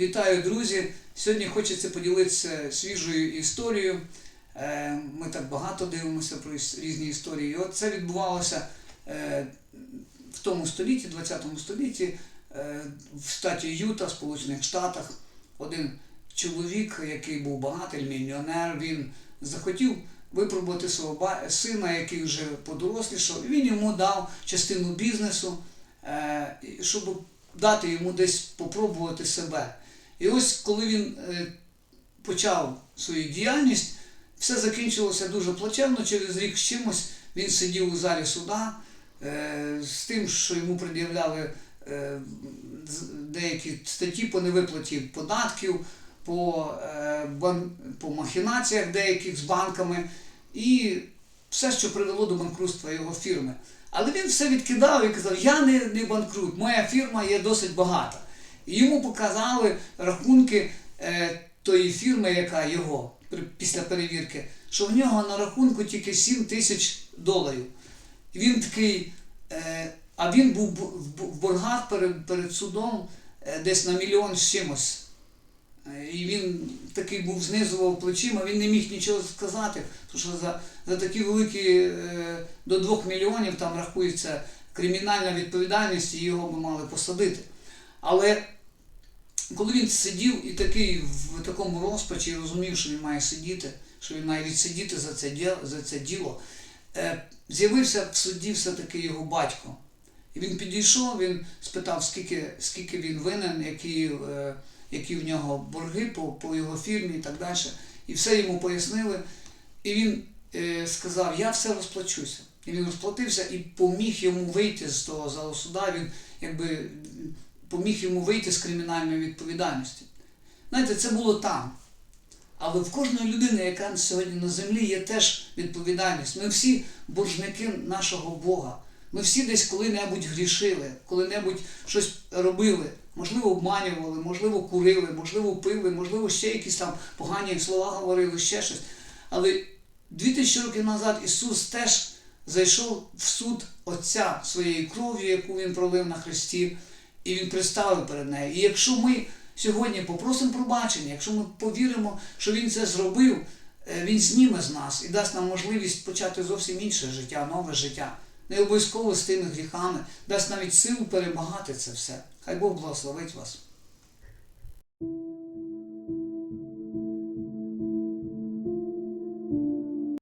Вітаю, друзі! Сьогодні хочеться поділитися свіжою історією. Е, Ми так багато дивимося про різні історії. І от це відбувалося е, в тому столітті, 20 столітті, е, в штаті Юта, Сполучених Штатах. Один чоловік, який був багатий, мільйонер, він захотів випробувати свого сина, який вже подорослішав. І він йому дав частину бізнесу, щоб дати йому десь попробувати себе. І ось коли він е, почав свою діяльність, все закінчилося дуже плачевно. Через рік з чимось він сидів у залі суда е, з тим, що йому пред'являли е, деякі статті по невиплаті податків, по, по махінаціях деяких з банками і все, що привело до банкрутства його фірми. Але він все відкидав і казав: Я не, не банкрут, моя фірма є досить багата. І йому показали рахунки е, тої фірми, яка його після перевірки, що в нього на рахунку тільки 7 тисяч доларів. Він такий, е, а він був в боргах перед, перед судом е, десь на мільйон з чимось. Е, І він такий був знизував плечима, він не міг нічого сказати, тому що за, за такі великі е, до 2 мільйонів там рахується кримінальна відповідальність, і його би мали посадити. Але коли він сидів і такий в такому розпачі, розумів, що він має сидіти, що він має відсидіти за це діло, за це діло е, з'явився в суді все-таки його батько. І він підійшов, він спитав, скільки, скільки він винен, які, е, які в нього борги по, по його фірмі і так далі. І все йому пояснили. І він е, сказав, я все розплачуся. І він розплатився і поміг йому вийти з того залу суда. Він якби поміг йому вийти з кримінальної відповідальності. Знаєте, це було там. Але в кожної людини, яка сьогодні на землі, є теж відповідальність. Ми всі боржники нашого Бога. Ми всі десь коли-небудь грішили, коли-небудь щось робили, можливо, обманювали, можливо, курили, можливо, пили, можливо, ще якісь там погані слова говорили, ще щось. Але 2000 років назад Ісус теж зайшов в суд Отця своєю кров'ю, яку Він пролив на Христі, і Він представив перед нею. І якщо ми сьогодні попросимо пробачення, якщо ми повіримо, що Він це зробив, е, Він зніме з нас і дасть нам можливість почати зовсім інше життя, нове життя. Не обов'язково з тими гріхами, дасть навіть силу перемагати це все. Хай Бог благословить вас.